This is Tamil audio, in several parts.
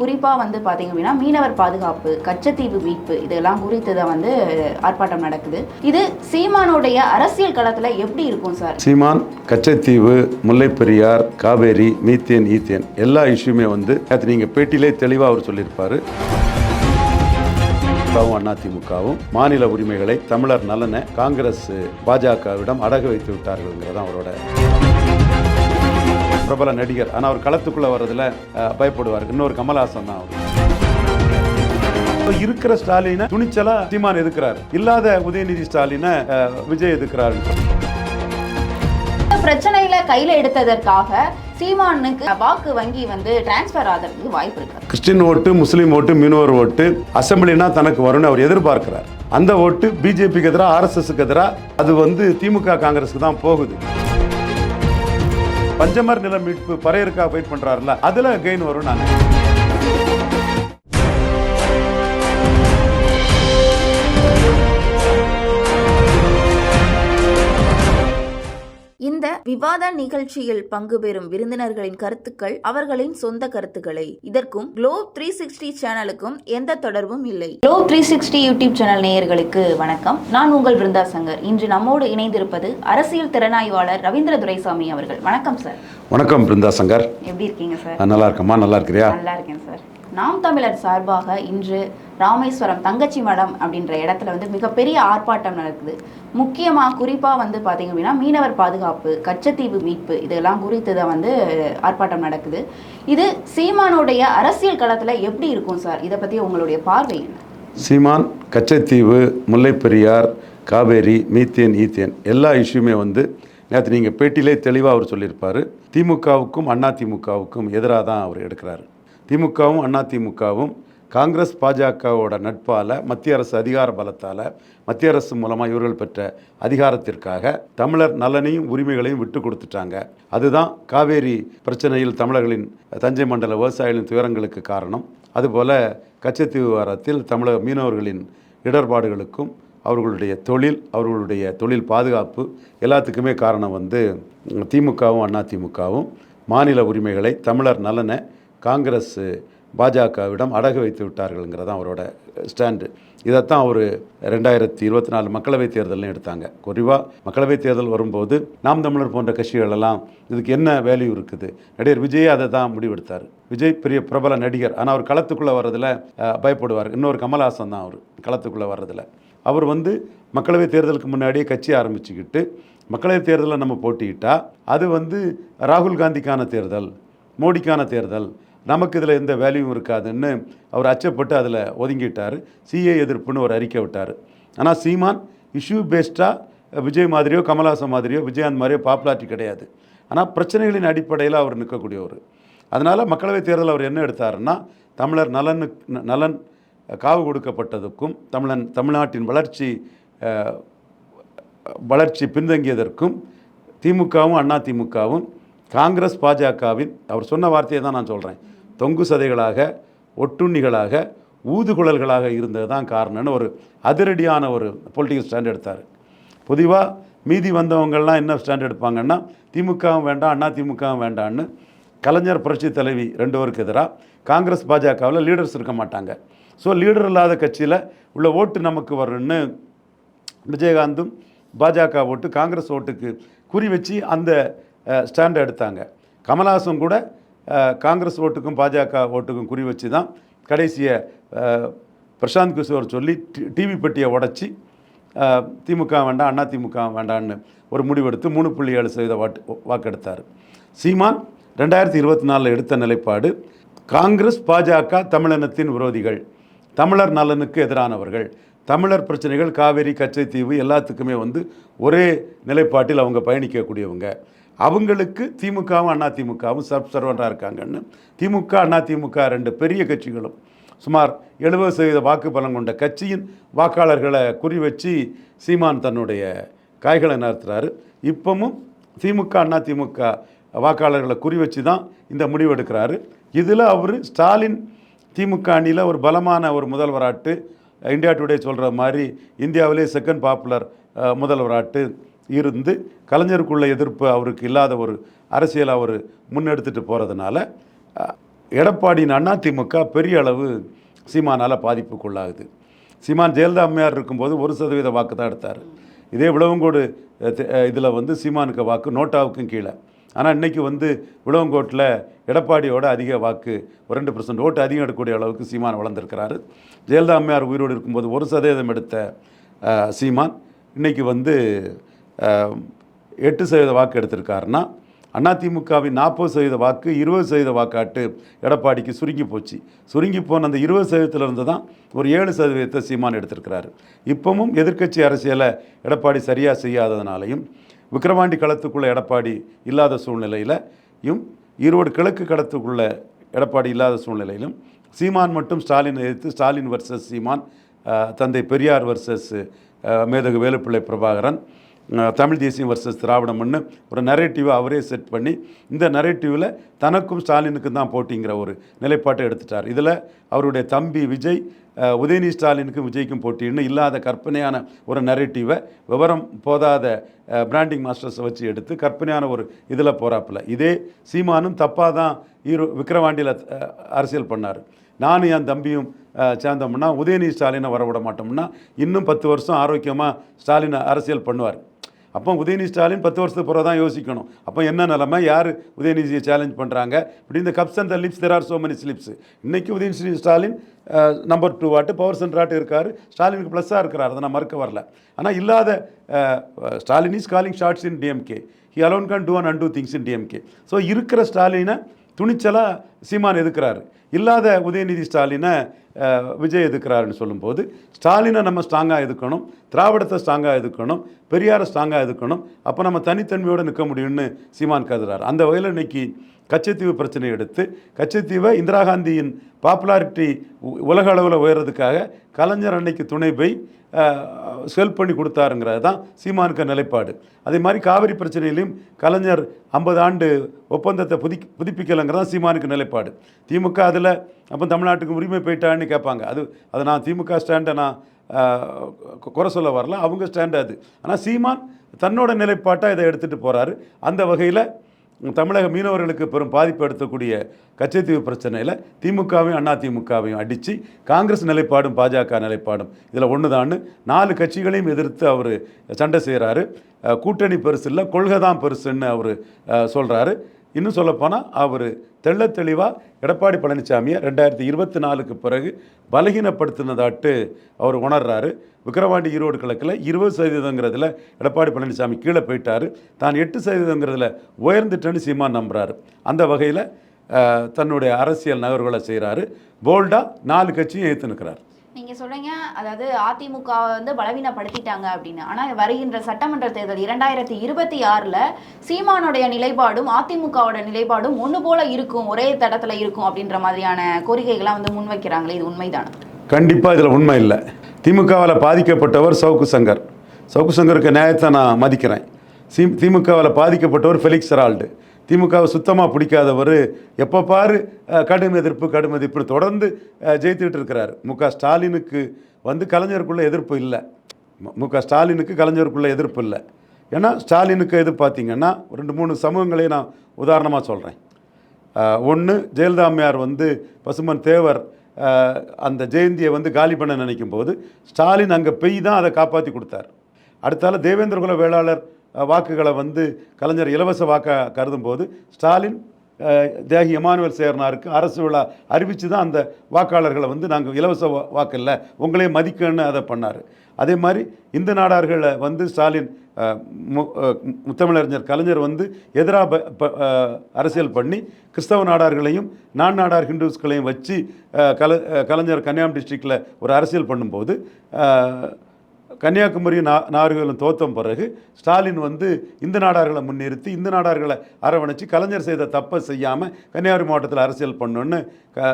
குறிப்பாக வந்து பார்த்தீங்க அப்படின்னா மீனவர் பாதுகாப்பு கச்சத்தீவு மீட்பு இதெல்லாம் குறித்து தான் வந்து ஆர்ப்பாட்டம் நடக்குது. இது சீமானுடைய அரசியல் களத்தில் எப்படி இருக்கும் sir? Seeman Katchatheevu Mullaiperiyar Kaveri methane ethane எல்லா இஷ்யூமே வந்து அது நீங்கள் பேட்டியிலே தெளிவாக அவர் சொல்லியிருப்பாரு. திமுகவும் அதிமுகவும் மாநில உரிமைகளை தமிழர் நலனை காங்கிரஸ் பாஜகவிடம் அடகு வைத்து விட்டார்கள்ங்கிறது அவரோட பிரபல நடிகர். ஆனால் அவர் களத்துக்குள்ள வர்றதுல பயப்படுவார். இன்னொரு கமல்ஹாசன் தான் அவர். இருக்கிற ஸ்டாலினை துணிச்சலா சீமான் எதுக்குறாரு? இல்லாத உதயநிதி ஸ்டாலினை விஜய் எதுக்குறாரு இந்த பிரச்சனையில கையில எடுத்ததற்காக சீமானுக்கு வாக்கு வங்கி வந்து டிரான்ஸ்ஃபர் ஆகிறதுக்கு வாய்ப்பு இருக்கு. கிறிஸ்டின் ஓட்டு முஸ்லீம் ஓட்டு மீனவர் ஓட்டு அசம்பிளினா தனக்கு வரும்னு அவர் எதிர்பார்க்கிறார். அந்த ஓட்டு பிஜேபிக்கு எதிராக ஆர்எஸ்எஸ்க்கு எதிராக அது வந்து திமுக காங்கிரஸுக்கு தான் போகுது. பஞ்சமர் நில மீட்பு பறையருக்கா ஃபைட் பண்றாருல அதுல கெயின் வரும் நாங்கள் இந்த விவாத நிகழ்ச்சியில் பங்கு பெறும் விருந்தினர்களின் கருத்துக்கள் அவர்களின் சொந்த கருத்துக்களை. இதற்கும் குளோப் த்ரீ சிக்ஸ்டி சேனலுக்கும் எந்த தொடர்பும் இல்லை. Globe three sixty YouTube channel நேயர்களுக்கு வணக்கம். நான் உங்கள் பிருந்தா சங்கர். இன்று நம்மோடு இணைந்திருப்பது அரசியல் திறனாய்வாளர் ரவீந்திர துரைசாமி அவர்கள். வணக்கம் சார். வணக்கம் பிருந்தா சங்கர். எப்படி இருக்கீங்க சார்? நல்லா இருக்கம்மா? நல்லா இருக்கிறியா? நல்லா இருக்கேன் சார். நாம் தமிழர் சார்பாக இன்று ராமேஸ்வரம் தங்கச்சி மடம் அப்படின்ற இடத்துல வந்து மிகப்பெரிய ஆர்ப்பாட்டம் நடக்குது. முக்கியமாக குறிப்பாக வந்து பார்த்தீங்க அப்படின்னா மீனவர் பாதுகாப்பு கச்சத்தீவு மீட்பு இதெல்லாம் குறித்து தான் வந்து ஆர்ப்பாட்டம் நடக்குது. இது சீமானுடைய அரசியல் களத்தில் எப்படி இருக்கும் சார்? இதை பற்றி உங்களுடைய பார்வை என்ன? சீமான் கச்சத்தீவு முல்லைப்பெரியார் காவேரி மீத்தேன் ஈத்தேன் எல்லா இஷ்யூமே வந்து நேற்று நீங்கள் பேட்டியிலே தெளிவாக அவர் சொல்லியிருப்பார். திமுகவுக்கும் அண்ணா திமுகவுக்கும் எதிராக தான் அவர் எடுக்கிறார். திமுகவும் அண்ணா திமுகவும் காங்கிரஸ் பாஜகவோட நட்பால் மத்திய அரசு அதிகார பலத்தால் மத்திய அரசு மூலமாக இவர்கள் பெற்ற அதிகாரத்திற்காக தமிழர் நலனையும் உரிமைகளையும் விட்டு கொடுத்துட்டாங்க. அதுதான் காவேரி பிரச்சனையில் தமிழர்களின் தஞ்சை மண்டல விவசாயிகளின் துயரங்களுக்கு காரணம். அதுபோல் கச்சத்தீவு வாரத்தில் தமிழக மீனவர்களின் இடர்பாடுகளுக்கும் அவர்களுடைய தொழில் அவர்களுடைய தொழில் பாதுகாப்பு எல்லாத்துக்குமே காரணம் வந்து திமுகவும் அண்ணா திமுகவும் மாநில உரிமைகளை தமிழர் நலனை காங்கிரஸ் பாஜகவிடம் அடகு வைத்து விட்டார்கள்ங்கிறது தான் அவரோட ஸ்டாண்டு. இதைத்தான் அவர் ரெண்டாயிரத்தி இருபத்தி நாலு மக்களவைத் தேர்தலையும் எடுத்தாங்க. குறிவாக மக்களவைத் தேர்தல் வரும்போது நாம் தமிழர் போன்ற கட்சிகள் எல்லாம் இதுக்கு என்ன வேல்யூ இருக்குது? நடிகர் விஜய் அதை தான் முடிவெடுத்தார். விஜய் பெரிய பிரபல நடிகர். ஆனால் அவர் களத்துக்குள்ளே வர்றதில் பயப்படுவார். இன்னொரு கமல்ஹாசன் தான் அவர் களத்துக்குள்ளே வர்றதில். அவர் வந்து மக்களவைத் தேர்தலுக்கு முன்னாடியே கட்சி ஆரம்பிச்சுக்கிட்டு மக்களவைத் தேர்தலில் நம்ம போட்டிக்கிட்டால் அது வந்து ராகுல் காந்திக்கான தேர்தல் மோடிக்கான தேர்தல் நமக்கு இதில் எந்த வேல்யூவும் இருக்காதுன்னு அவர் அச்சப்பட்டு அதில் ஒதுங்கிட்டார். சிஏ எதிர்ப்புன்னு ஒரு அறிக்கை விட்டார். ஆனால் சீமான் இஷ்யூ பேஸ்டாக விஜய் மாதிரியோ கமல்ஹாசன் மாதிரியோ விஜயகாந்த் மாதிரியோ பாப்புலாரிட்டி கிடையாது. ஆனால் பிரச்சனைகளின் அடிப்படையில் அவர் நிற்கக்கூடியவர் அதனால் மக்களவைத் தேர்தல் அவர் என்ன எடுத்தாருன்னா தமிழர் நலனுக்கு நலன் காவு கொடுக்கப்பட்டதுக்கும் தமிழன் தமிழ்நாட்டின் வளர்ச்சி வளர்ச்சி பின்தங்கியதற்கும் திமுகவும் அண்ணா திமுகவும் காங்கிரஸ் பாஜகவின் அவர் சொன்ன வார்த்தையை தான் நான் சொல்கிறேன் தொங்கு சதைகளாக ஒட்டுண்ணிகளாக ஊதுகுழல்களாக இருந்தது தான் காரணம்னு ஒரு அதிரடியான ஒரு பொலிட்டிக்கல் ஸ்டாண்ட் எடுத்தார். பொதுவாக மீதி வந்தவங்கள்லாம் என்ன ஸ்டாண்ட் எடுப்பாங்கன்னா திமுகவும் வேண்டாம் அண்ணா திமுகவும் வேண்டான்னு கலைஞர் புரட்சி தலைவி ரெண்டு பேருக்கு எதிராக காங்கிரஸ் பாஜகவில் லீடர்ஸ் இருக்க மாட்டாங்க. ஸோ லீடர் இல்லாத கட்சியில் உள்ள ஓட்டு நமக்கு வரும்னு விஜயகாந்தும் பாஜக ஓட்டு காங்கிரஸ் ஓட்டுக்கு குறி வச்சு அந்த ஸ்டாண்டை எடுத்தாங்க. கமல்ஹாசன் கூட காங்கிரஸ் ஓட்டுக்கும் பாஜக ஓட்டுக்கும் குறி வச்சு தான் கடைசியை பிரசாந்த் கிஷோர் சொல்லி டி- டிவி பெட்டியை உடச்சி திமுக வேண்டாம் அண்ணா திமுக வேண்டான்னு ஒரு முடிவெடுத்து மூணு புள்ளி ஏழு சதவீத வாட்டு வாக்கெடுத்தார். சீமான் ரெண்டாயிரத்தி இருபத்தி நாலில் எடுத்த நிலைப்பாடு காங்கிரஸ் பாஜக தமிழினத்தின் விரோதிகள் தமிழர் நலனுக்கு எதிரானவர்கள் தமிழர் பிரச்சனைகள் காவேரி கச்சைத்தீவு எல்லாத்துக்குமே வந்து ஒரே நிலைப்பாட்டில் அவங்க பயணிக்கக்கூடியவங்க. அவங்களுக்கு திமுகவும் அண்ணா திமுகவும் சப் சர்வராக இருக்காங்கன்னு. திமுக அண்ணா திமுக ரெண்டு பெரிய கட்சிகளும் சுமார் எழுபது சதவீத வாக்கு பலம் கொண்ட கட்சியின் வாக்காளர்களை குறி வச்சு சீமான் தன்னுடைய காய்களை நகர்த்துறாரு. இப்பவும் திமுக அண்ணா திமுக வாக்காளர்களை குறி வச்சு தான் இந்த முடிவு எடுக்கிறாரு. இதில் அவர் ஸ்டாலின் திமுக அணியில் ஒரு பலமான ஒரு முதல்வராட்டு. இந்தியா டுடே சொல்கிற மாதிரி இந்தியாவிலே செகண்ட் பாப்புலர் முதல்வராட்டு. இருந்து கலைஞருக்குள்ள எதிர்ப்பு அவருக்கு இல்லாத ஒரு அரசியல் அவர் முன்னெடுத்துட்டு போகிறதுனால எடப்பாடியின் அதிமுக பெரிய அளவு சீமானால் பாதிப்புக்குள்ளாகுது. சீமான் ஜெயலலிதா அம்மையார் இருக்கும்போது ஒரு சதவீத வாக்கு தான் எடுத்தார். இதே விளவங்கோடு இதில் வந்து சீமானுக்கு வாக்கு நோட்டாவுக்கும் கீழே. ஆனால் இன்றைக்கி வந்து விளவங்கோட்டில் எடப்பாடியோட அதிக வாக்கு ஒரு ரெண்டு பர்சன்ட் ஓட்டு அதிகம் எடுக்கக்கூடிய அளவுக்கு சீமான் வளர்ந்துருக்கிறாரு. ஜெயலலிதா அம்மையார் உயிரோடு இருக்கும்போது ஒரு சதவீதம் எடுத்த சீமான் இன்றைக்கி வந்து எட்டு சதவீத வாக்கு எடுத்திருக்காருன்னா அதிமுகவின் நாற்பது சதவீத வாக்கு இருபது சதவீத வாக்காட்டு எடப்பாடிக்கு சுருங்கி போச்சு. சுருங்கி போன அந்த இருபது சதவீதத்திலிருந்து தான் ஒரு ஏழு சதவீதத்தை சீமான் எடுத்திருக்கிறாரு. இப்பவும் எதிர்க்கட்சி அரசியலை எடப்பாடி சரியாக செய்யாததுனாலையும் விக்கிரவாண்டி களத்துக்குள்ளே எடப்பாடி இல்லாத சூழ்நிலையிலையும் ஈரோடு கிழக்கு களத்துக்குள்ள எடப்பாடி இல்லாத சூழ்நிலையிலும் சீமான் மட்டும் ஸ்டாலின் எதிர்த்து ஸ்டாலின் வர்சஸ் சீமான் தந்தை பெரியார் வர்சஸ் மேதகு வேலுப்பிள்ளை பிரபாகரன் தமிழ் தேசியம் வர்சஸ் திராவிடம்னு ஒரு நரேட்டிவை அவரே செட் பண்ணி இந்த நரேட்டிவில் தனக்கும் ஸ்டாலினுக்கும் தான் போட்டிங்கிற ஒரு நிலைப்பாட்டை எடுத்துட்டார். இதில் அவருடைய தம்பி விஜய் உதயநிதி ஸ்டாலினுக்கும் விஜய்க்கும் போட்டின்னு இல்லாத கற்பனையான ஒரு நரேட்டிவை விவரம் போதாத பிராண்டிங் மாஸ்டர்ஸை வச்சு எடுத்து கற்பனையான ஒரு இதில் போகிறாப்பில் இதே சீமானும் தப்பாக தான் ஈரோ விக்ரவாண்டியில் அரசியல் பண்ணார். நானும் என் தம்பியும் சேர்ந்தோம்னா உதயநிதி ஸ்டாலினை வரவிட மாட்டோம்னா இன்னும் பத்து வருஷம் ஆரோக்கியமாக ஸ்டாலின் அரசியல் பண்ணுவார். அப்போ உதயநிதி ஸ்டாலின் பத்து வருஷத்துக்கு பிறகு தான் யோசிக்கணும். அப்போ என்ன நிலமை? யார் உதயநிதியை சேலஞ்ச் பண்ணுறாங்க இப்படி இந்த cups and the lips there are so many slips இன்றைக்கி உதயநிதி ஸ்டாலின் நம்பர் டூ ஆட்டு பவர் சென்டராட்டு இருக்கார். ஸ்டாலினுக்கு ப்ளஸ்ஸாக இருக்கிறார். அதை நான் மறுக்க வரல. ஆனால் இல்லாத Stalin is calling shots in DMK he alone can do and and do things in DMK so இருக்கிற ஸ்டாலினை துணிச்சலாக சீமான் எதுக்குறாரு? இல்லாத உதயநிதி ஸ்டாலினை விஜய் எதுக்குறாருன்னு சொல்லும்போது ஸ்டாலினை நம்ம ஸ்ட்ராங்காக எதுக்கணும்? திராவிடத்தை ஸ்ட்ராங்காக எதுக்கணும்? பெரியாரை ஸ்ட்ராங்காக எதுக்கணும்? அப்போ நம்ம தனித்தன்மையோடு நிற்க முடியும்னு சீமான் கருதுறாரு. அந்த வகையில் இன்னைக்கு கச்சத்தீவு பிரச்சனையை எடுத்து கச்சத்தீவை இந்திரா காந்தியின் பாப்புலாரிட்டி உலக அளவில் உயர்றதுக்காக கலைஞர் அன்னைக்கு துணை போய் செல் பண்ணி கொடுத்தாருங்கிறது தான் சீமானுக்கு நிலைப்பாடு. அதே மாதிரி காவிரி பிரச்சனையிலையும் கலைஞர் ஐம்பது ஆண்டு ஒப்பந்தத்தை புதி புதுப்பிக்கலைங்கிறதான் சீமானுக்கு நிலைப்பாடு. திமுக அதில் அப்போ தமிழ்நாட்டுக்கு உரிமை போயிட்டான்னு கேட்பாங்க. அது அதை நான் திமுக ஸ்டாண்டை நான் குறை சொல்ல வரல. அவங்க ஸ்டாண்டு அது. ஆனால் சீமான் தன்னோட நிலைப்பாட்டை இதை எடுத்துகிட்டு போகிறாரு அந்த வகையில் தமிழக மீனவர்களுக்கு பெரும் பாதிப்பு எடுத்தக்கூடிய கச்சைத்தீவு பிரச்சனையில் திமுகவையும் அண்ணா திமுகவையும் அடித்து காங்கிரஸ் நிலைப்பாடும் பாஜக நிலைப்பாடும் இதில் ஒன்று தான் நாலு கட்சிகளையும் எதிர்த்து அவர் சண்டை செய்கிறாரு கூட்டணி பெருசு இல்லை கொள்கை தான் பெருசுன்னு அவர் சொல்கிறாரு இன்னும் சொல்லப்போனால் அவர் தெள்ள தெளிவாக எடப்பாடி பழனிசாமியை ரெண்டாயிரத்தி இருபத்தி நாலுக்கு பிறகு பலகீனப்படுத்தினதாட்டு அவர் உணர்றாரு. விக்கிரவாண்டி ஈரோடு கிழக்கில் இருபது சதவீதங்கிறதுல எடப்பாடி பழனிசாமி கீழே போயிட்டார். தான் எட்டு சதவீதங்கிறதுல உயர்ந்துட்டேன்னு சீமா நம்புகிறாரு அந்த வகையில் தன்னுடைய அரசியல் நகர்வுகளை செய்கிறாரு போல்டாக நாலு கட்சியும் ஏற்று நிற்கிறார் நீங்க சொல்றீங்க அதாவது அதிமுக வந்து பலவீனப்படுத்திட்டாங்க அப்படின்னு. ஆனா வருகின்ற சட்டமன்ற தேர்தல் இரண்டாயிரத்தி இருபத்தி ஆறுல சீமானுடைய நிலைப்பாடும் அதிமுகவோட நிலைப்பாடும் ஒண்ணு போல இருக்கும் ஒரே தடத்துல இருக்கும் அப்படின்ற மாதிரியான கோரிக்கைகள்லாம் வந்து முன்வைக்கிறாங்களே இது உண்மைதானே? கண்டிப்பாக இதில் உண்மை இல்லை. திமுகவில் பாதிக்கப்பட்டவர் சவுக்கு சங்கர். சவுக்கு சங்கருக்கு நியாயத்தை நான் மதிக்கிறேன். சி திமுகவில் பாதிக்கப்பட்டவர் ஃபெலிக்ஸ் ஹெரால்டு திமுகவை சுத்தமாக பிடிக்காதவர். எப்போ பாரு கடும் எதிர்ப்பு கடும் எதிர்ப்பு தொடர்ந்து ஜெயித்துக்கிட்டு இருக்கிறார். மு. க. ஸ்டாலினுக்கு வந்து கலைஞருக்குள்ளே எதிர்ப்பு இல்லை. மு- க. ஸ்டாலினுக்கு கலைஞருக்குள்ளே எதிர்ப்பு இல்லை. ஏன்னா ஸ்டாலினுக்கு எது பார்த்தீங்கன்னா ரெண்டு மூணு சமூகங்களையும் நான் உதாரணமாக சொல்கிறேன் ஒன்று ஜெயலலிதா அம்மையார் வந்து பசுமன் தேவர் அந்த ஜெயந்தியை வந்து காலி பண்ண நினைக்கும் போது ஸ்டாலின் அங்கே பெய் தான் அதை காப்பாற்றி கொடுத்தார். அடுத்தால தேவேந்திரகுல வேளாளர் வாக்குகளை வந்து கலைஞர் இலவச வாக்காக கருதும் போது ஸ்டாலின் தேகி தியாகி எமானுவேல் சேர்னாருக்கு அரசு விழா அறிவித்து தான் அந்த வாக்காளர்களை வந்து நாங்கள் இலவச வா- வாக்கு இல்லை உங்களே மதிக்கணும்னு அதை பண்ணார். அதே மாதிரி இந்த நாடார்களை வந்து ஸ்டாலின் மு- முத்தமிழறிஞர் கலைஞர் வந்து எதிராக அரசியல் பண்ணி கிறிஸ்தவ நாடார்களையும் நான் நாடார் ஹிந்துஸ்களையும் வச்சு கல கலைஞர் கன்னியாகுமரி டிஸ்ட்ரிக்டில் ஒரு அரசியல் பண்ணும்போது கன்னியாகுமரி நா நாடுகளும் தோத்தம் பிறகு ஸ்டாலின் வந்து இந்த நாடார்களை முன்னிறுத்தி இந்த நாடார்களை அரவணைச்சு கலைஞர் செய்த தப்பை செய்யாமல் கன்னியாகுமரி மாவட்டத்தில் அரசியல் பண்ணணுன்னு க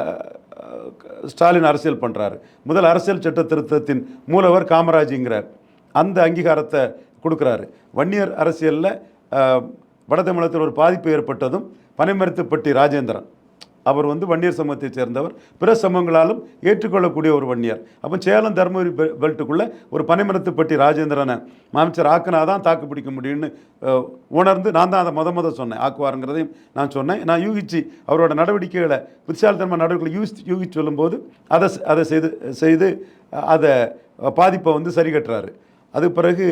ஸ்டாலின் அரசியல் பண்ணுறாரு முதல் அரசியல் சட்ட திருத்தத்தின் மூலவர் காமராஜுங்கிறார். அந்த அங்கீகாரத்தை கொடுக்குறாரு. வன்னியர் அரசியலில் வட தமிழகத்தில் ஒரு பாதிப்பு ஏற்பட்டதும் பனைமரத்துப்பட்டி ராஜேந்திரன். அவர் வந்து வன்னியர் சமூகத்தைச் சேர்ந்தவர். பிற சமூகங்களாலும் ஏற்றுக்கொள்ளக்கூடிய ஒரு வன்னியர். அப்போ சேலம் தருமபுரி பெல்ட்டுக்குள்ளே ஒரு பனைமரத்துப்பட்டி ராஜேந்திரனை மாமிச்சர் ஆக்குனா தான் தாக்கு பிடிக்க முடியும்னு உணர்ந்து நான் தான் அதை முத முத சொன்னேன். ஆக்குவாருங்கிறதையும் நான் சொன்னேன். நான் யூகிச்சு அவரோட நடவடிக்கைகளை புத்திசாலித்தனமான நடவடிக்கைகளை யூகிச்சு யூகிச்சு சொல்லும்போது அதை அதை செய்து செய்து அதை பாதிப்பை வந்து சரி கட்டுறாரு. அதுக்கு பிறகு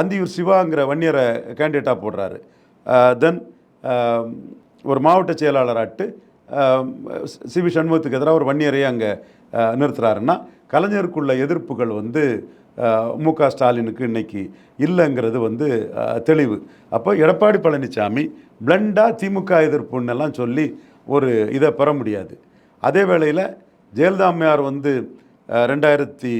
அந்தியூர் சிவாங்கிற வன்னியரை கேண்டிடேட்டாக போடுறாரு. தென் ஒரு மாவட்ட செயலாளராட்டு சி வி சண்முகத்துக்கு எதிராக ஒரு வன்னியரையே அங்கே நிறுத்துறாருன்னா கலைஞருக்குள்ள எதிர்ப்புகள் வந்து மு க ஸ்டாலினுக்கு இன்னைக்கு இல்லைங்கிறது வந்து தெளிவு. அப்போ எடப்பாடி பழனிசாமி பிளண்டாக திமுக எதிர்ப்புன்னெல்லாம் சொல்லி ஒரு இதை பெற முடியாது. அதே வேளையில் ஜெயலலிதா அம்மையார் வந்து ரெண்டாயிரத்தி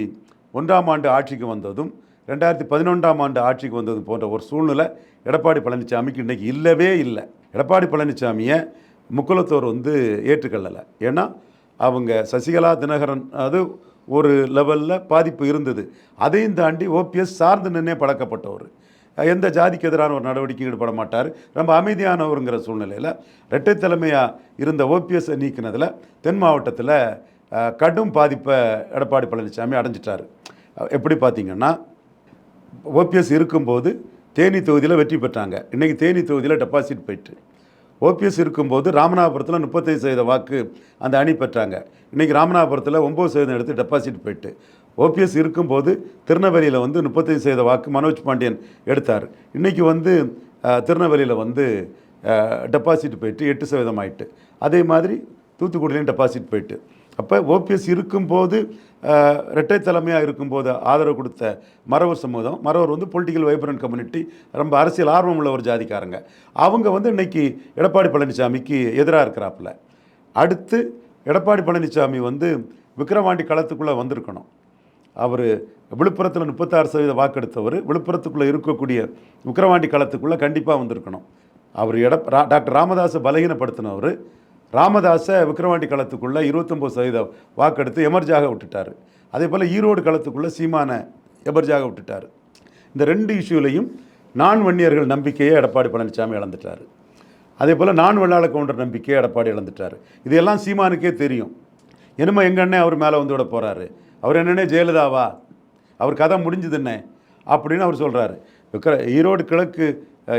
ஒன்றாம் ஆண்டு ஆட்சிக்கு வந்ததும் ரெண்டாயிரத்தி பதினொன்றாம் ஆண்டு ஆட்சிக்கு வந்ததும் போன்ற ஒரு சூழ்நிலை எடப்பாடி பழனிசாமிக்கு இன்றைக்கி இல்லவே இல்லை. எடப்பாடி பழனிசாமியை முக்குலத்தோர் வந்து ஏற்றுக்கொள்ளலை. ஏன்னா அவங்க சசிகலா தினகரன் அது ஒரு லெவலில் பாதிப்பு இருந்தது. அதையும் தாண்டி ஓபிஎஸ் சார்ந்து நின்னே பழக்கப்பட்டவர். எந்த ஜாதிக்கு எதிரான ஒரு நடவடிக்கையும் ஈடுபட மாட்டார். ரொம்ப அமைதியானவருங்கிற சூழ்நிலையில் இரட்டை தலைமையாக இருந்த ஓபிஎஸ்ஸை நீக்கினதில் தென் மாவட்டத்தில் கடும் பாதிப்பை எடப்பாடி பழனிசாமி அடைஞ்சிட்டார். எப்படி பார்த்தீங்கன்னா ஓபிஎஸ் இருக்கும்போது தேனி தொகுதியில் வெற்றி பெற்றாங்க. இன்றைக்கி தேனி தொகுதியில் டெபாசிட் போயிட்டு. ஓபிஎஸ் இருக்கும்போது ராமநாதபுரத்தில் முப்பத்தைந்து சதவீத வாக்கு அந்த அணி பெற்றாங்க. இன்றைக்கி ராமநாதபுரத்தில் ஒம்பது சதவீதம் எடுத்து டெபாசிட் போயிட்டு. ஓபிஎஸ் இருக்கும்போது திருநெல்வேலியில் வந்து முப்பத்தைந்து சதவீத வாக்கு மனோஜ் பாண்டியன் எடுத்தார். இன்றைக்கி வந்து திருநெல்வேலியில் வந்து டெபாசிட் போயிட்டு எட்டு சதவீதம் ஆயிட்டு. அதே மாதிரி தூத்துக்குடியிலையும் டெபாசிட் போயிட்டு. அப்போ ஓபிஎஸ் இருக்கும்போது இரட்டை தலைமையாக இருக்கும்போது ஆதரவு கொடுத்த மறவர் சமூகம் மறவர் வந்து பொலிட்டிக்கல் வைப்ரண்ட் கம்யூனிட்டி ரொம்ப அரசியல் ஆர்வம் உள்ள ஒரு ஜாதிக்காரங்க. அவங்க வந்து இன்னைக்கு எடப்பாடி பழனிசாமிக்கு எதிராக இருக்கிறாப்புல. அடுத்து எடப்பாடி பழனிசாமி வந்து விக்கிரவாண்டி களத்துக்குள்ளே வந்திருக்கணும். அவர் விழுப்புரத்தில் முப்பத்தாறு சதவீத வாக்கெடுத்தவர் விழுப்புரத்துக்குள்ளே இருக்கக்கூடிய விக்கிரவாண்டி களத்துக்குள்ளே கண்டிப்பாக வந்திருக்கணும். அவர் எட ரா- டாக்டர் ராமதாஸை பலகீனப்படுத்தினவர் ராமதாஸை விக்ரவாண்டி களத்துக்குள்ளே இருபத்தொம்போது சதவீத வாக்கெடுத்து எமர்ஜாக விட்டுட்டார். அதே போல் ஈரோடு களத்துக்குள்ளே சீமானை எமர்ஜாக விட்டுட்டார். இந்த ரெண்டு இஷ்யூலையும் நான் வன்னியர்கள் நம்பிக்கையை எடப்பாடி பழனிசாமி இழந்துட்டார். அதே போல் நான் வெள்ளாள கவுண்டர் நம்பிக்கையை எடப்பாடி இழந்துட்டார். இதெல்லாம் சீமானுக்கே தெரியும். என்னமோ எங்கள் அண்ணன் அவர் மேலே வந்து விட போகிறாரு அவர் என்னென்ன ஜெயலலிதாவா? அவர் கதை முடிஞ்சது என்ன அப்படின்னு அவர் சொல்கிறாரு விக்ர ஈரோடு கிழக்கு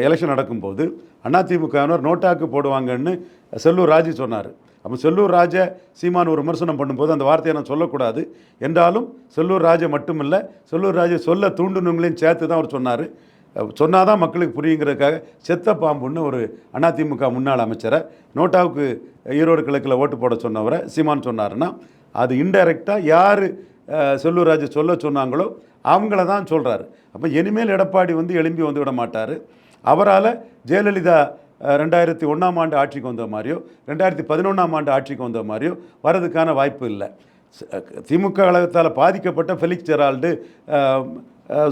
எலெக்ஷன் நடக்கும்போது அதிமுகவினர் நோட்டாக்கு போடுவாங்கன்னு செல்லூர் ராஜு சொன்னார். அப்போ செல்லூர் ராஜ சீமான் ஒரு விமர்சனம் பண்ணும்போது அந்த வார்த்தையை நான் சொல்லக்கூடாது. என்றாலும் செல்லூர் ராஜை மட்டுமில்லை செல்லூர் ராஜை சொல்ல தூண்டுனவங்களையும் சேர்த்து தான் அவர் சொன்னார். சொன்னால் தான் மக்களுக்கு புரியுங்கிறதுக்காக செத்த பாம்புன்னு ஒரு அதிமுக முன்னாள் அமைச்சரை நோட்டாவுக்கு ஈரோடு கிழக்கில் ஓட்டு போட சொன்னவரை சீமான் சொன்னார்னா அது இன்டைரக்டாக யார் செல்லூர் ராஜு சொல்ல சொன்னாங்களோ அவங்கள தான் சொல்கிறாரு அப்போ இனிமேல் எடப்பாடி வந்து எழும்பி வந்து விட மாட்டார். அவரால் ஜெயலலிதா ரெண்டாயிரத்தி ஒன்றாம் ஆண்டு ஆட்சிக்கு வந்த மாதிரியோ ரெண்டாயிரத்தி பதினொன்றாம் ஆண்டு ஆட்சிக்கு வந்த மாதிரியோ வரதுக்கான வாய்ப்பு இல்லை. திமுக கழகத்தால் பாதிக்கப்பட்ட ஃபெலிக்ஸ் ஜெரால்டு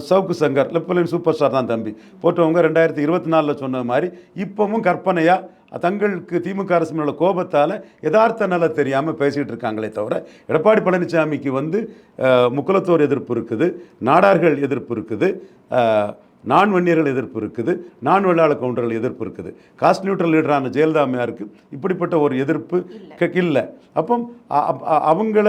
சவுக்கு சங்கர் லெப்பலின் சூப்பர் ஸ்டார் தான் தம்பி. போட்டவங்க ரெண்டாயிரத்தி இருபத்தி நாலில் சொன்ன மாதிரி இப்போவும் கற்பனையாக தங்களுக்கு திமுக அரசு மேல உள்ள கோபத்தால் யதார்த்த நிலை தெரியாமல் பேசிகிட்டு இருக்காங்களே தவிர எடப்பாடி பழனிசாமிக்கு வந்து முக்குலத்தோர் எதிர்ப்பு இருக்குது நாடார்கள் எதிர்ப்பு இருக்குது நான் வன்னியர்கள் எதிர்ப்பு இருக்குது நான் வெள்ளாள கவுண்டர்கள் எதிர்ப்பு இருக்குது. காஸ்ட் நியூட்ரல் லீடரான ஜெயலலிதா அம்மையாருக்கு இப்படிப்பட்ட ஒரு எதிர்ப்பு இல்லை. அப்போ அவங்கள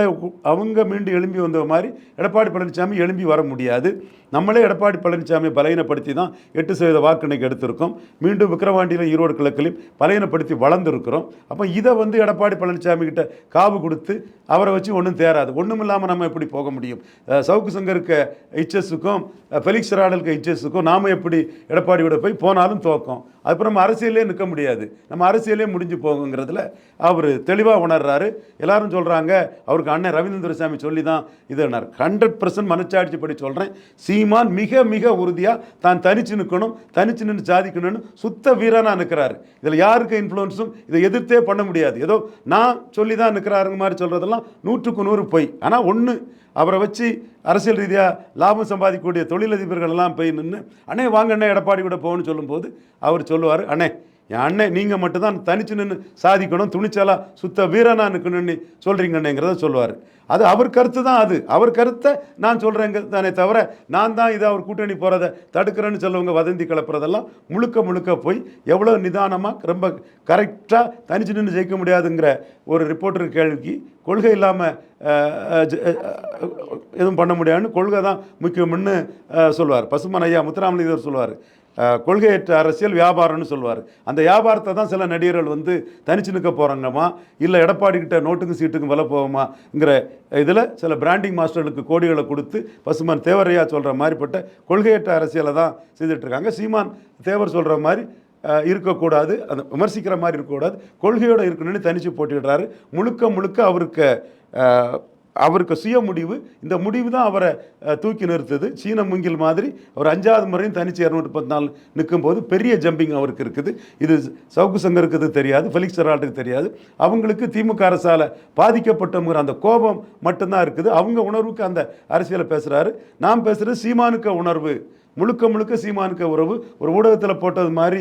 அவங்க மீண்டு எழும்பி வந்த மாதிரி எடப்பாடி பழனிசாமி எழும்பி வர முடியாது. நம்மளே எடப்பாடி பழனிசாமியை பலகீனப்படுத்தி தான் எட்டு சதவீத வாக்கு இன்னைக்கு எடுத்திருக்கோம். மீண்டும் விக்கிரவாண்டியிலும் ஈரோடு கிழக்கிலையும் பலகீனப்படுத்தி வளர்ந்துருக்கிறோம். அப்போ இதை வந்து எடப்பாடி பழனிசாமி கிட்ட காவு கொடுத்து அவரை வச்சு ஒன்றும் தேராது. ஒன்றும் இல்லாமல் நம்ம எப்படி போக முடியும்? சவுக்கு சங்கருக்கு ஹெச்எஸுக்கும் ஃபெலிக்ஸ் ராடலுக்கு ஹெச்எஸுக்கும் நாம் எப்படி எடப்பாடியோட போய் போனாலும் தோக்கம். அப்புறம் நம்ம அரசியலே நிற்க முடியாது. நம்ம அரசியலே முடிஞ்சு போகுங்கிறதுல அவர் தெளிவாக உணர்றாரு. எல்லாரும் சொல்கிறாங்க அவருக்கு அண்ணன் ரவீந்திர சாமி சொல்லி தான் இது ஹண்ட்ரட் பர்சன்ட் மனச்சாட்சி படி சொல்கிறேன் சீமான் மிக மிக உறுதியாக தான் தனிச்சு நிற்கணும் தனிச்சு நின்று சாதிக்கணும்னு சுத்த வீரனாக நிற்கிறாரு இதில் யாருக்கு இன்ஃப்ளூயன்ஸும் இதை எதிர்த்தே பண்ண முடியாது. ஏதோ நான் சொல்லி தான் நிற்கிறாருங்க மாதிரி சொல்கிறதெல்லாம் நூற்றுக்கு நூறு பொய். ஆனால் ஒன்று அவரை வச்சு அரசியல் ரீதியாக லாபம் சம்பாதிக்கக்கூடிய தொழிலதிபர்கள் எல்லாம் போய் நின்று அண்ணே வாங்க அண்ணே எடப்பாடி கூட போகணும்னு சொல்லும்போது அவர் சொல்லுவார் அண்ணே என் அண்ணன் நீங்கள் மட்டும்தான் தனிச்சு நின்று சாதிக்கணும் துணிச்சலாக சுத்த வீரனா நிற்கணும்னு சொல்கிறீங்கன்னுங்கிறத சொல்லுவார். அது அவர் கருத்து தான் அது. அவர் கருத்தை நான் சொல்கிறேங்க தானே தவிர நான் தான் இதை அவர் கூட்டணி போகிறத தடுக்கிறேன்னு சொல்லுவங்க வதந்தி கிளப்புறதெல்லாம் முழுக்க முழுக்க போய் எவ்வளோ நிதானமாக ரொம்ப கரெக்டாக தனிச்சு நின்று ஜெயிக்க முடியாதுங்கிற ஒரு ரிப்போர்ட்டர் கேள்விக்கு கொள்கை இல்லாமல் எதுவும் பண்ண முடியாதுன்னு கொள்கை தான் முக்கியம்னு சொல்லுவார். பசுமன் ஐயா முத்துராமலிங்கர் சொல்லுவார். கொள்கையற்ற அரசியல் வியாபாரம்னு சொல்லுவார். அந்த வியாபாரத்தை தான் சில நடிகர்கள் வந்து தனிச்சு நிற்க போகிறாங்கம்மா இல்லை எடப்பாடி கிட்ட நோட்டுக்கும் சீட்டுக்கும் வில போவோமாங்கிற இதில் சில பிராண்டிங் மாஸ்டர்களுக்கு கோடிகளை கொடுத்து பசுமன் தேவரையா சொல்கிற மாதிரிப்பட்ட கொள்கையற்ற அரசியலை தான் செய்துட்டு இருக்காங்க சீமான் தேவர் சொல்கிற மாதிரி இருக்கக்கூடாது அந்த விமர்சிக்கிற மாதிரி இருக்கக்கூடாது கொள்கையோடு இருக்கணும்னு தனித்து போட்டிடுறாரு. முழுக்க முழுக்க அவருக்கு அவருக்கு சுய முடிவு. இந்த முடிவு தான் அவரை தூக்கி நிறுத்துது. சீன மூங்கில் மாதிரி அவர் அஞ்சாவது முறையும் தனிச்சு இரநூற்றி பத்து நாள் நிற்கும்போது பெரிய ஜம்பிங் அவருக்கு இருக்குது. இது சவுக்கு சங்கருக்கு இது தெரியாது ஃபெலிக்ஸ் ஜெரால்டுக்கு தெரியாது. அவங்களுக்கு திமுக அரசால் பாதிக்கப்பட்டவங்கிற அந்த கோபம் மட்டும்தான் இருக்குது. அவங்க உணர்வுக்கு அந்த அரசியலை பேசுகிறாரு நாம் பேசுகிறது சீமானுக்க உணர்வு. முழுக்க முழுக்க சீமானுக்க உறவு. ஒரு ஊடகத்தில் போட்டது மாதிரி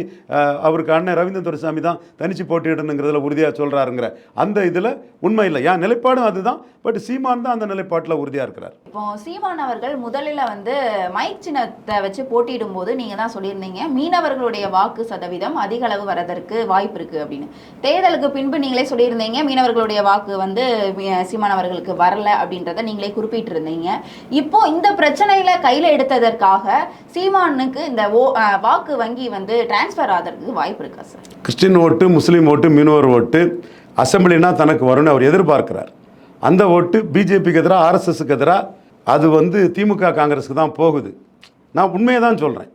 அவருக்கு அண்ணன் ரவீந்திர துரைசாமி தான் தனிச்சு போட்டியிடணுங்கிறதுல உறுதியாக சொல்கிறாருங்கிற அந்த இதில் உண்மை இல்லை. ஏன்? நிலைப்பாடும் அதுதான். பட் சீமான் தான் அந்த நிலைப்பாட்டில் உறுதியாக இருக்கிறார். இப்போ சீமான் அவர்கள் முதலில் வந்து மைக் சின்னத்தை வச்சு போட்டியிடும் போது நீங்கள் தான் சொல்லியிருந்தீங்க மீனவர்களுடைய வாக்கு சதவீதம் அதிக அளவு வரதற்கு வாய்ப்பு இருக்குது அப்படின்னு. தேர்தலுக்கு பின்பு நீங்களே சொல்லியிருந்தீங்க மீனவர்களுடைய வாக்கு வந்து சீமான் அவர்களுக்கு வரல அப்படின்றத நீங்களே குறிப்பிட்டிருந்தீங்க. இப்போ இந்த பிரச்சனையில் கையில் எடுத்ததற்காக சீமானுக்கு இந்த ஓ வாக்கு வங்கி வந்து டிரான்ஸ்ஃபர் ஆகிறதுக்கு வாய்ப்பு இருக்கா சார் கிறிஸ்டின் ஓட்டு முஸ்லீம் ஓட்டு மீனவர் ஓட்டு அசம்பிளினா தனக்கு வரும்னு அவர் எதிர்பார்க்கிறார். அந்த ஓட்டு பிஜேபிக்கு எதிராக ஆர்எஸ்எஸ்க்கு எதிராக அது வந்து திமுக காங்கிரஸுக்கு தான் போகுது. நான் உண்மையை தான் சொல்கிறேன்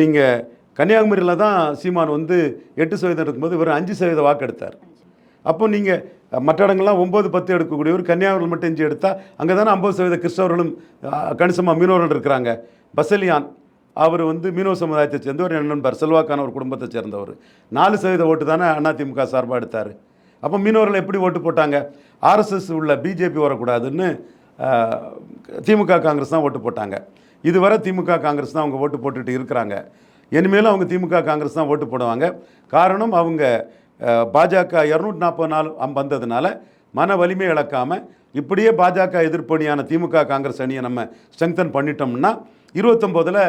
நீங்கள் கன்னியாகுமரியில் தான் சீமான் வந்து எட்டு சதவீதம் இருக்கும்போது வெறும் அஞ்சு சதவீத வாக்கு எடுத்தார். அப்போ நீங்கள் மற்ற இடங்கள்லாம் ஒம்பது பத்து எடுக்கக்கூடியவர் கன்னியாகுமரி மட்டும் இஞ்சி எடுத்தால் அங்கே தானே ஐம்பது சதவீத கிறிஸ்தவர்களும் கணிசமாக மீனவர்கள் இருக்கிறாங்க. பசலியான் அவர் வந்து மீனவ சமுதாயத்தை சேர்ந்தவர் ஒரு நண்பர் செல்வாக்கான ஒரு குடும்பத்தை சேர்ந்தவர். நாலு சதவீத ஓட்டு தானே அதிமுக சார்பாக எடுத்தார். அப்போ மீனவர்கள் எப்படி ஓட்டு போட்டாங்க? ஆர்எஸ்எஸ் உள்ள பிஜேபி வரக்கூடாதுன்னு திமுக காங்கிரஸ் தான் ஓட்டு போட்டாங்க. இதுவரை திமுக காங்கிரஸ் தான் அவங்க ஓட்டு போட்டுட்டு இருக்கிறாங்க. இனிமேலும் அவங்க திமுக காங்கிரஸ் தான் ஓட்டு போடுவாங்க. காரணம் அவங்க பாஜக இரநூத்தி நாற்பது நாள் அம் வந்ததுனால மன வலிமை இழக்காமல் இப்படியே பாஜக எதிர்ப்பணியான திமுக காங்கிரஸ் அணியை நம்ம ஸ்ட்ரெங்தன் பண்ணிட்டோம்னா இருபத்தொம்போதில்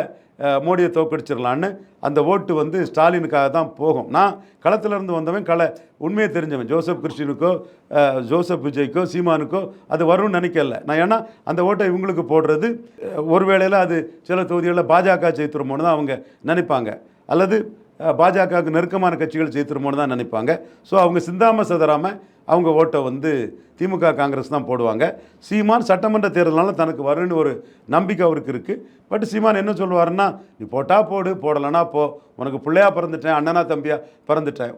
மோடியை தோக்கடிச்சிடலான்னு அந்த ஓட்டு வந்து ஸ்டாலினுக்காக தான் போகும். நான் களத்திலிருந்து வந்தவன் களை உண்மையை தெரிஞ்சவன். ஜோசப் கிறிஸ்டினுக்கோ ஜோசப் விஜய்க்கோ சீமானுக்கோ அது வரும்னு நினைக்கல. நான் ஏன்னா அந்த ஓட்டை இவங்களுக்கு போடுறது ஒரு வேளையில் அது சில தொகுதிகளில் பாஜக ஜெயித்துருமோன்னு தான் அவங்க நினைப்பாங்க. அல்லது பாஜகவுக்கு நெருக்கமான கட்சிகள் ஜெயித்துருமோன்னு தான் நினைப்பாங்க. ஸோ அவங்க சிந்தாம சதறாமல் அவங்க ஓட்டை வந்து திமுக காங்கிரஸ் தான் போடுவாங்க. சீமான் சட்டமன்ற தேர்தலால் தனக்கு வரும்னு ஒரு நம்பிக்கை அவருக்கு இருக்குது பட் சீமான் என்ன சொல்லுவாருன்னா நீ போட்டால் போடு போடலைன்னா போ. உனக்கு பிள்ளையா பிறந்துட்டேன் அண்ணனா தம்பியா பிறந்துட்டேன்.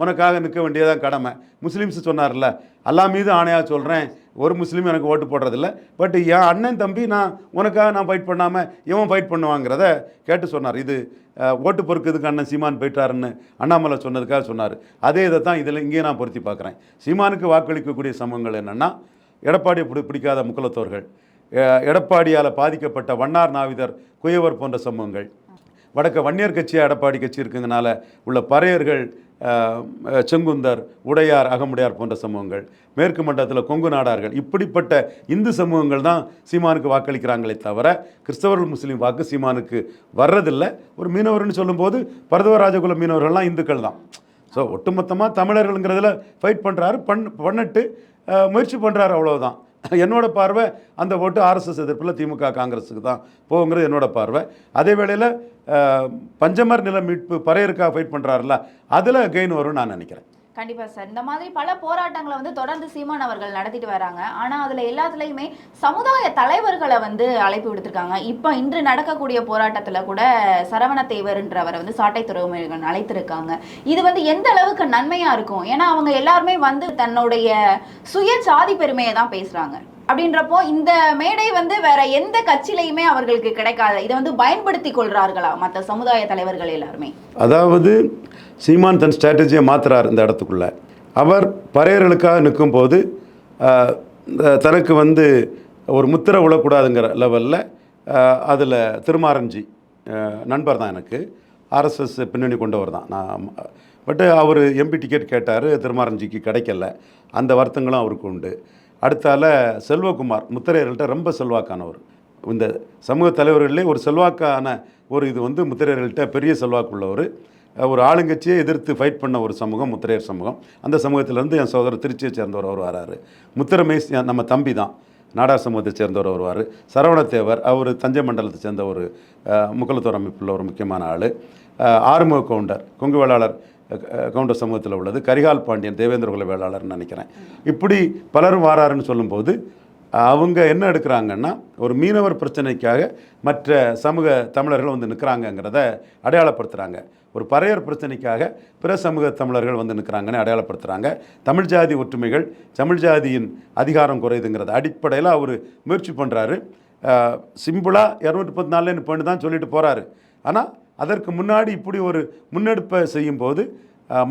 உனக்காக நிற்க வேண்டியதான் கடமை. முஸ்லீம்ஸ் சொன்னார்ல அல்லா மீது ஆணையாக சொல்கிறேன் ஒரு முஸ்லீம் எனக்கு ஓட்டு போடுறதில்ல. பட் என் அண்ணன் தம்பி நான் உனக்காக நான் ஃபைட் பண்ணாமல் இவன் ஃபைட் பண்ணுவாங்கிறத கேட்டு சொன்னார். இது ஓட்டு பொறுக்கிறதுக்கு அண்ணன் சீமான் போயிட்டாருன்னு அண்ணாமலை சொன்னதுக்காக சொன்னார். அதே இதை தான் இதில் இங்கேயே நான் பொருத்தி பார்க்குறேன். சீமானுக்கு வாக்களிக்கக்கூடிய சிரமங்கள் என்னென்னா எடப்பாடி பிடி பிடிக்காத முக்கலத்தோர்கள் எடப்பாடியால் பாதிக்கப்பட்ட வண்ணார் நாவிதர் குயவர் போன்ற சமூகங்கள். வடக்க வன்னியர் கட்சியாக எடப்பாடி கட்சி இருக்குங்கனால உள்ள பறையர்கள் செங்குந்தர் உடையார் அகமுடையார் போன்ற சமூகங்கள் மேற்கு மண்டலத்தில் கொங்கு நாடார்கள் இப்படிப்பட்ட இந்து சமூகங்கள் தான் சீமானுக்கு வாக்களிக்கிறாங்களே தவிர கிறிஸ்தவர்கள் முஸ்லீம் வாக்கு சீமானுக்கு வர்றதில்லை. ஒரு மீனவர்னு சொல்லும்போது பரதவராஜகுல மீனவர்கள்லாம் இந்துக்கள் தான் ஸோ ஒட்டுமொத்தமாக தமிழர்களுங்கிறதுல ஃபைட் பண்ணுறாரு பண் பண்ணிட்டு முயற்சி பண்ணுறாரு அவ்வளோதான் என்னோட பார்வை அந்த ஓட்டு ஆர்எஸ்எஸ் எதிர்ப்பில் திமுக காங்கிரஸுக்கு தான் போகுங்கிறது என்னோட பார்வை. அதே வேளையில் பஞ்சமர் நில மீட்பு பறையருக்காக ஃபைட் பண்ணுறாருல அதில் கெயின் வரும்னு நான் நினைக்கிறேன். கண்டிப்பாக சார். இந்த மாதிரி பல போராட்டங்களை வந்து தொடர்ந்து சீமான் அவர்கள் நடத்திட்டு வராங்க. ஆனால் அதில் எல்லாத்துலேயுமே சமுதாய தலைவர்களை வந்து அழைப்பு விடுத்திருக்காங்க. இப்போ இன்று நடக்கக்கூடிய போராட்டத்தில் கூட சரவண தேவர்ன்றவரை வந்து சாட்டை துறைமுருகன் அழைத்திருக்காங்க. இது வந்து எந்த அளவுக்கு நன்மையாக இருக்கும்? ஏன்னா அவங்க எல்லாருமே வந்து தன்னுடைய சுய சாதி பெருமையை தான் பேசுகிறாங்க அப்படின்றப்போ இந்த மேடை வந்து வேற எந்த கட்சியிலையுமே அவர்களுக்கு கிடைக்காது. இதை வந்து பயன்படுத்தி கொள்றார்களா மற்ற சமுதாய தலைவர்கள் எல்லாருமே? அதாவது சீமான் தன் ஸ்ட்ராட்டஜியை மாத்துறார் இந்த இடத்துக்குள்ள. அவர் பறையர்களுக்காக நிற்கும் போது இந்த தனக்கு வந்து ஒரு முத்திரை விழக்கூடாதுங்கிற லெவலில் அதில் திருமாரஞ்சி நண்பர் தான் எனக்கு. ஆர்எஸ்எஸ் பின்னணி கொண்டவர் தான். நான் பட்டு அவர் எம்பி டிக்கெட் கேட்டார் திருமாரஞ்சிக்கு கிடைக்கல. அந்த வருத்தங்களும் அவருக்கு உண்டு. அடுத்தால செல்வகுமார் முத்திரையர்கள்ட்ட ரொம்ப செல்வாக்கானவர். இந்த சமூக தலைவர்களே ஒரு செல்வாக்கான ஒரு இது வந்து முத்திரையர்கள்ட்ட பெரிய செல்வாக்குள்ளவர். ஒரு ஆளுங்கட்சியை எதிர்த்து ஃபைட் பண்ண ஒரு சமூகம் முத்திரையர் சமூகம். அந்த சமூகத்திலேருந்து என் சகோதரர் திருச்சியை சேர்ந்தவர் அவர் வராரு. முத்திரமை நம்ம தம்பி தான். நாடார் சமூகத்தை சேர்ந்தவர் வருவார் சரவணத்தேவர் அவர் தஞ்சை மண்டலத்தை சேர்ந்த ஒரு அஹ், முகலத்தோர் அமைப்பில் ஒரு முக்கியமான ஆள். ஆறுமுக கவுண்டர் கொங்கு வேளாளர் கவுண்ட கவுண்டர் சமூகத்தில் உள்ளது. கரிகால் பாண்டியன் தேவேந்திர குல வேளாளர்னு நினைக்கிறேன். இப்படி பலரும் வாராருன்னு சொல்லும்போது அவங்க என்ன எடுக்கிறாங்கன்னா ஒரு மீனவர் பிரச்சனைக்காக மற்ற சமூக தமிழர்கள் வந்து நிற்கிறாங்கங்கிறத அடையாளப்படுத்துகிறாங்க ஒரு பறையர் பிரச்சனைக்காக பிற சமூக தமிழர்கள் வந்து நிற்கிறாங்கன்னு அடையாளப்படுத்துகிறாங்க தமிழ் ஜாதி ஒற்றுமைகள் தமிழ் ஜாதியின் அதிகாரம் குறையுதுங்கிறத அடிப்படையில் அவர் முயற்சி பண்ணுறாரு சிம்பிளாக இரநூத்தி பத்து நாலுன்னு பண்ணி தான் சொல்லிட்டு போகிறாரு ஆனால் அதற்கு முன்னாடி இப்படி ஒரு முன்னெடுப்பை செய்யும்போது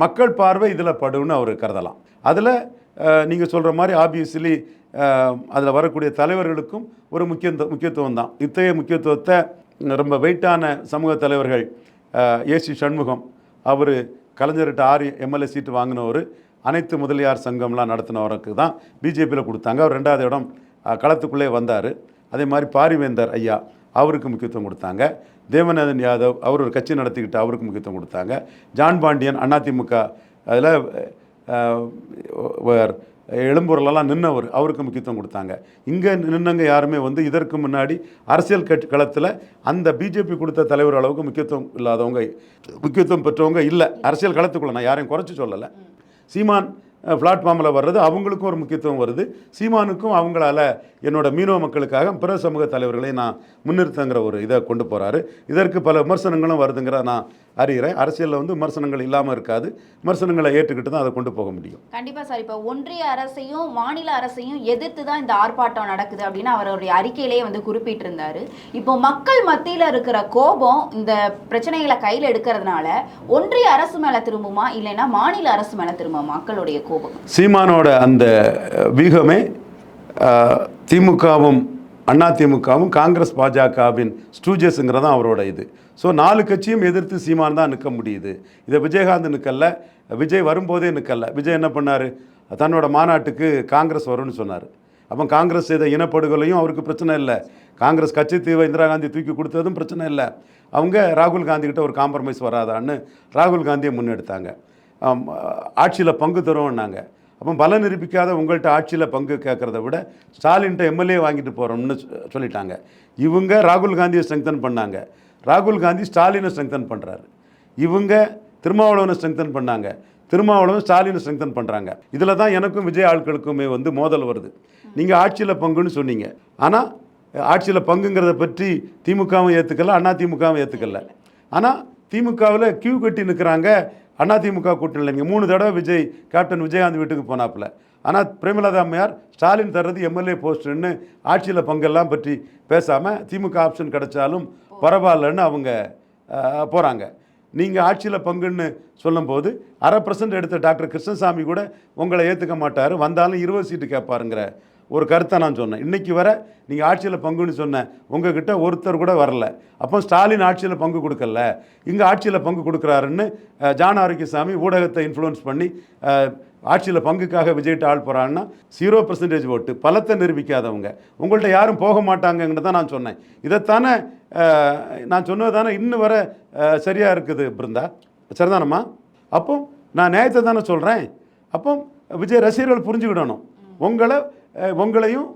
மக்கள் பார்வை இதில் படுன்னு அவர் கருதலாம். அதில் நீங்கள் சொல்கிற மாதிரி ஆப்வியஸ்லி அதில் வரக்கூடிய தலைவர்களுக்கும் ஒரு முக்கிய முக்கியத்துவம் தான். இத்தகைய முக்கியத்துவத்தை ரொம்ப வெயிட்டான சமூக தலைவர்கள் ஏசி சண்முகம் அவர் கலைஞர்கிட்ட ஆறு எம்எல்ஏ சீட்டு வாங்கினவர் அனைத்து முதலியார் சங்கம்லாம் நடத்தினவருக்கு தான் பிஜேபியில் கொடுத்தாங்க. அவர் ரெண்டாவது இடம் களத்துக்குள்ளே வந்தார். அதே மாதிரி பாரிவேந்தர் ஐயா அவருக்கு முக்கியத்துவம் கொடுத்தாங்க. தேவநாதன் யாதவ் அவர் ஒரு கட்சி நடத்திக்கிட்டு அவருக்கு முக்கியத்துவம் கொடுத்தாங்க. ஜான் பாண்டியன் அதிமுக அதில் எழும்பூர்லலாம் நின்றவர் அவருக்கு முக்கியத்துவம் கொடுத்தாங்க. இங்கே நின்னங்க யாருமே வந்து இதற்கு முன்னாடி அரசியல் கட்சி களத்தில் அந்த பிஜேபி கொடுத்த தலைவர் அளவுக்கு முக்கியத்துவம் இல்லாதவங்க முக்கியத்துவம் பெற்றவங்க இல்லை. அரசியல் களத்துக்குள்ளே நான் யாரையும் குறைச்சி சொல்லலை. சீமான் பிளாட்ஃபார்மில் வர்றது அவங்களுக்கும் ஒரு முக்கியத்துவம் வருது. சீமானுக்கும் அவங்களால என்னோட மீனவ மக்களுக்காக பிற சமூக தலைவர்களை நான் முன்னிறுத்தங்கிற ஒரு இதை கொண்டு போகிறாரு இதற்கு பல விமர்சனங்களும் வருதுங்கிற நான் அறிகிறேன் அரசியலில் வந்து விமர்சனங்கள் இல்லாமல் இருக்காது. விமர்சனங்களை ஏற்றுக்கிட்டு தான் அதை கொண்டு போக முடியும். கண்டிப்பா சார். இப்போ ஒன்றிய அரசையும் மாநில அரசையும் எதிர்த்து தான் இந்த ஆர்ப்பாட்டம் நடக்குது அப்படின்னு அவருடைய அறிக்கையிலேயே வந்து குறிப்பிட்டிருந்தாரு. இப்போ மக்கள் மத்தியில இருக்கிற கோபம் இந்த பிரச்சனைகளை கையில் எடுக்கிறதுனால ஒன்றிய அரசு மேல திரும்புமா? இல்லைன்னா மாநில அரசு மேல திரும்புமா மக்களுடைய கோபம்? சீமானோட அந்த அஹ், திமுகவும் அண்ணா திமுகவும் காங்கிரஸ் பாஜகவின் ஸ்டூஜஸ்ங்கிறது தான் அவரோட இது. ஸோ நாலு கட்சியும் எதிர்த்து சீமான் தான் நிற்க முடியுது. இதை விஜயகாந்த் நிற்கல விஜய் வரும்போதே நிற்கல. விஜய் என்ன பண்ணார்? தன்னோட மாநாட்டுக்கு காங்கிரஸ் வரும்னு சொன்னார். அப்போ காங்கிரஸ் செய்த இனப்படுகொலையும் அவருக்கு பிரச்சனை இல்லை. காங்கிரஸ் கட்சி தீவை இந்திரா காந்தி தூக்கி கொடுத்ததும் பிரச்சனை இல்லை. அவங்க ராகுல் காந்தி கிட்ட ஒரு காம்ப்ரமைஸ் வராதான்னு ராகுல் காந்தியை முன்னெடுத்தாங்க. ஆட்சியில் பங்கு தருவோம்னாங்க அப்போ பலம் நிரூபிக்காத உங்கள்கிட்ட ஆட்சியில் பங்கு கேட்குறத விட ஸ்டாலின்ட்ட எம்எல்ஏ வாங்கிட்டு போகிறோம்னு சொ- சொல்லிட்டாங்க. இவங்க ராகுல் காந்தியை ஸ்ட்ரெங்தன் பண்ணாங்க. ராகுல் காந்தி ஸ்டாலினை ஸ்ட்ரெங்தன் பண்ணுறாரு இவங்க திருமாவளவனை ஸ்ட்ரெங்தன் பண்ணாங்க. திருமாவளவன் ஸ்டாலினை ஸ்ட்ரெங்தன் பண்ணுறாங்க இதில் தான் எனக்கும் விஜய் ஆட்களுக்குமே வந்து மோதல் வருது. நீங்கள் ஆட்சியில் பங்குன்னு சொன்னீங்க. ஆனால் ஆட்சியில் பங்குங்கிறத பற்றி திமுகவும் ஏற்றுக்கல அண்ணா திமுகவும் ஏற்றுக்கல ஆனால் திமுகவில் கியூ கட்டி நிற்கிறாங்க அதிமுக கூட்டணியில் நீங்கள் மூணு தடவை விஜய் கேப்டன் விஜயகாந்த் வீட்டுக்கு போனாப்புல. ஆனால் பிரேமலதா அம்மையார் ஸ்டாலின் தர்றது எம்எல்ஏ போஸ்ட்டுன்னு ஆட்சியில் பங்கெல்லாம் பற்றி பேசாமல் திமுக ஆப்ஷன் கிடைச்சாலும் பரவாயில்லன்னு அவங்க போகிறாங்க நீங்கள் ஆட்சியில் பங்குன்னு சொல்லும்போது அரை பர்சன்ட் எடுத்த டாக்டர் கிருஷ்ணசாமி கூட உங்களை ஏற்றுக்க மாட்டார் வந்தாலும் இருபது சீட்டு கேட்பாருங்கிற ஒரு கருத்தை நான் சொன்னேன். இன்றைக்கி வர நீங்கள் ஆட்சியில் பங்குன்னு சொன்னேன் உங்ககிட்ட ஒருத்தர் கூட வரல. அப்போ ஸ்டாலின் ஆட்சியில் பங்கு கொடுக்கல. இங்கே ஆட்சியில் பங்கு கொடுக்குறாருன்னு ஜான் ஆரோக்கியசாமி ஊடகத்தை இன்ஃப்ளூயன்ஸ் பண்ணி ஆட்சியில் பங்குக்காக விஜயிட்ட ஆள் போகிறாங்கன்னா ஜீரோ பர்சன்டேஜ் ஓட்டு பலத்தை நிரூபிக்காதவங்க. உங்கள்கிட்ட யாரும் போக மாட்டாங்கன்னு தான் நான் சொன்னேன். இதைத்தானே நான் சொன்னது தானே இன்னும் வர சரியாக இருக்குது பிருந்தா? சரிதானம்மா? அப்போ நான் நியாயத்தை தானே சொல்கிறேன் அப்போ விஜய் ரசிகர்கள் புரிஞ்சுக்கிடணும். உங்களை உங்களையும்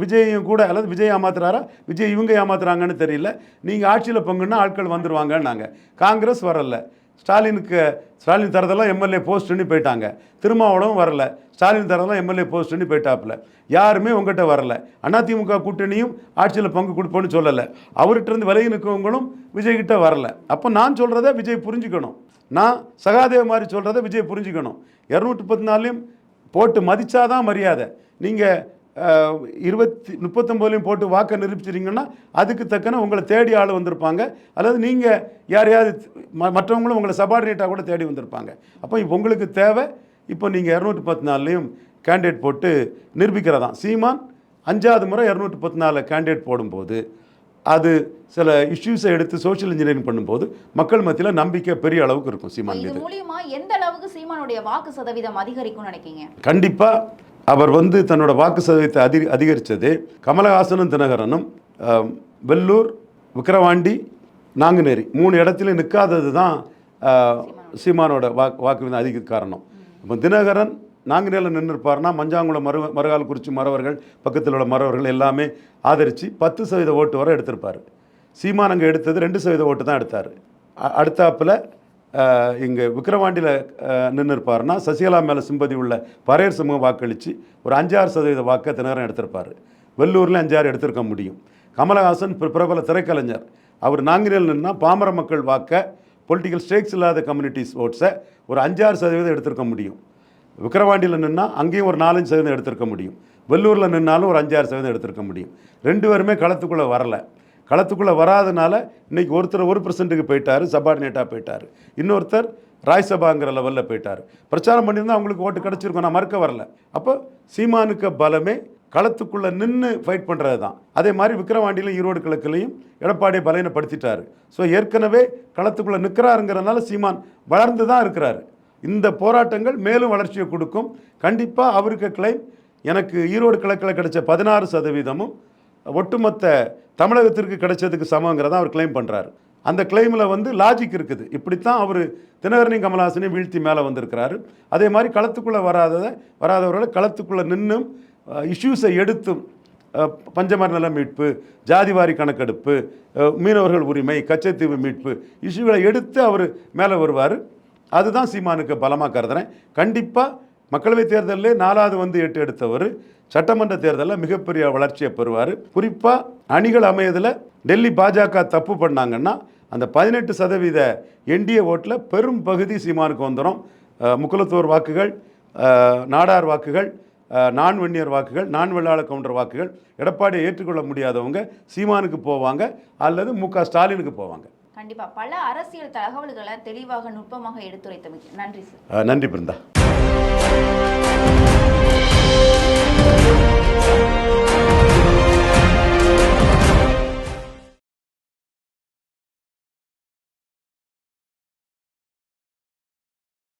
விஜயையும் கூட அல்லது விஜய் ஏமாத்துறாரா? விஜய் இவங்க ஏமாத்துறாங்கன்னு தெரியல. நீங்கள் ஆட்சியில் பங்குன்னா ஆட்கள் வந்துருவாங்கன்னாங்க. காங்கிரஸ் வரல. ஸ்டாலினுக்கு ஸ்டாலின் தரதெல்லாம் எம்எல்ஏ போஸ்ட்டுன்னு போயிட்டாங்க. திருமாவளவும் வரல. ஸ்டாலின் தரதெல்லாம் எம்எல்ஏ போஸ்ட்டுன்னு போயிட்டாப்புல. யாருமே உங்ககிட்ட வரல. அதிமுக கூட்டணியும் ஆட்சியில் பங்கு கொடுப்போன்னு சொல்லலை. அவர்கிட்டருந்து விலகி நிற்கவங்களும் விஜய்கிட்ட வரல. அப்போ நான் சொல்கிறத விஜய் புரிஞ்சுக்கணும். நான் சகாதேவ மாதிரி சொல்கிறத விஜய் புரிஞ்சுக்கணும். இரநூத்தி பத்து நாளையும் போட்டு மதித்தாதான் மரியாதை. நீங்கள் இருபத்தி முப்பத்தொம்போதுலையும் போட்டு வாக்கை நிரூபிச்சிட்டிங்கன்னா அதுக்கு தக்கன உங்களை தேடி ஆள் வந்திருப்பாங்க. அல்லது நீங்கள் யாரையாவது ம- மற்றவங்களும் உங்களை சபார்டினேட்டாக கூட தேடி வந்திருப்பாங்க. அப்போ இப்போ உங்களுக்கு தேவை இப்போ நீங்கள் இரநூத்தி பத்து நாள்லையும் கேண்டிடேட் போட்டு நிரூபிக்கிறதான் சீமான் அஞ்சாவது முறை இரநூத்தி பத்து நாலில் கேண்டிடேட் போடும்போது அது சில இஷ்யூஸை எடுத்து சோஷியல் இன்ஜினியரிங் பண்ணும்போது மக்கள் மத்தியில் நம்பிக்கை பெரிய அளவுக்கு இருக்கும் சீமான் இது மீது. மூலியமா எந்த அளவுக்கு சீமானுடைய வாக்கு சதவீதம் அதிகரிக்கும்னு நினைக்கீங்க கண்டிப்பாக அவர் வந்து தன்னோட வாக்கு சதவீதத்தை அதி அதிகரித்தது. கமலஹாசனும் தினகரனும் வெல்லூர் வெள்ளூர் விக்கிரவாண்டி நாங்குநேரி மூணு இடத்துல நிற்காதது தான் சீமானோட வாக்கு வாக்கு அதிக காரணம். இப்போ தினகரன் நாங்குநேரில் நின்றுருப்பார்னா மஞ்சாங்குளம் மறு மறுகால் குறிச்சி மறவர்கள் பக்கத்தில் உள்ள மறவர்கள் எல்லாமே ஆதரித்து பத்து சதவீத ஓட்டு வரை எடுத்திருப்பார். சீமான் அங்கே எடுத்தது ரெண்டு சதவீத ஓட்டு தான் எடுத்தார். அ- இங்கே விக்கிரவாண்டியில் நின்று இருப்பாருன்னா சசிகலா மேலே சிம்பதி உள்ள பறையர் சமூகம் வாக்களித்து ஒரு அஞ்சாறு சதவீத வாக்கை தினகரன் எடுத்திருப்பார். வெள்ளூரில் அஞ்சாறு எடுத்திருக்க முடியும். கமலஹாசன் பிர- பிரபல திரைக்கலைஞர். அவர் நாங்கினில் நின்னால் பாமர மக்கள் வாக்கை பொலிட்டிக்கல் ஸ்டேக்ஸ் இல்லாத கம்யூனிட்டிஸ் ஓட்ஸை ஒரு அஞ்சாறு சதவீதம் எடுத்திருக்க முடியும். விக்கிரவாண்டியில் நின்னால் அங்கேயும் ஒரு நாலஞ்சு சதவீதம் எடுத்திருக்க முடியும். வெள்ளூரில் நின்னாலும் ஒரு அஞ்சாறு சதவீதம் எடுத்திருக்க முடியும். ரெண்டு பேருமே களத்துக்குள்ளே வரல. களத்துக்குள்ளே வராதனால இன்றைக்கி ஒருத்தர் ஒரு பர்சன்ட்டுக்கு போயிட்டார் சபார்டினேட்டாக போயிட்டார். இன்னொருத்தர் ராஜ்சபாங்கிற லெவலில் போயிட்டார். பிரச்சாரம் பண்ணியிருந்தால் அவங்களுக்கு ஓட்டு கிடச்சிருக்கும் நான் மறுக்க வரல. அப்போ சீமானுக்கு பலமே களத்துக்குள்ளே நின்று ஃபைட் பண்ணுறது தான். அதே மாதிரி விக்கிரவாண்டியிலும் ஈரோடு கிழக்குலையும் எடப்பாடியை பலவீனப்படுத்திட்டார். ஸோ ஏற்கனவே களத்துக்குள்ளே நிற்கிறாருங்கிறதுனால சீமான் வளர்ந்து தான் இருக்கிறார். இந்த போராட்டங்கள் மேலும் வளர்ச்சியை கொடுக்கும். கண்டிப்பாக அவருக்கு கிளைம் எனக்கு ஈரோடு கிழக்கில் கிடைச்ச பதினாறு சதவீதமும் ஒட்டுமொத்த தமிழகத்திற்கு கிடைச்சதுக்கு சமங்கிறத அவர் கிளைம் பண்ணுறாரு அந்த கிளைமில் வந்து லாஜிக் இருக்குது. இப்படித்தான் அவர் தினகரணி கமலஹாசனையும் வீழ்த்தி மேலே வந்திருக்கிறாரு. அதே மாதிரி களத்துக்குள்ளே வராததை வராதவர்களை களத்துக்குள்ளே நின்றும் இஷ்யூஸை எடுத்தும் அஹ், பஞ்சமர் நல மீட்பு ஜாதிவாரி கணக்கெடுப்பு மீனவர்கள் உரிமை கச்சத்தீவு மீட்பு இஷ்யூகளை எடுத்து அவர் மேலே வருவார். அதுதான் சீமானுக்கு பலமாக கருதுறேன். கண்டிப்பாக மக்களவைத் தேர்தலில் நாலாவது வந்து எட்டு எடுத்தவர் சட்டமன்ற தேர்தலில் மிகப்பெரிய வளர்ச்சியை பெறுவார். குறிப்பாக அணிகள் அமையதில் டெல்லி பாஜக தப்பு பண்ணாங்கன்னா அந்த பதினெட்டு சதவீத என்டிஏ ஓட்டில் பெரும் பகுதி சீமானுக்கு வந்துடும் முக்குலத்தோர் வாக்குகள் நாடார் வாக்குகள் நான் வெண்ணியர் வாக்குகள் நான் வெள்ளாள கவுண்டர் வாக்குகள் எடப்பாடியை ஏற்றுக்கொள்ள முடியாதவங்க சீமானுக்கு போவாங்க அல்லது மு க ஸ்டாலினுக்கு போவாங்க. கண்டிப்பா. பல அரசியல் தகவல்களை தெளிவாக நுட்பமாக எடுத்துரைத்தமைக்கு நன்றி சார். நன்றி பிருந்தா. Thank you.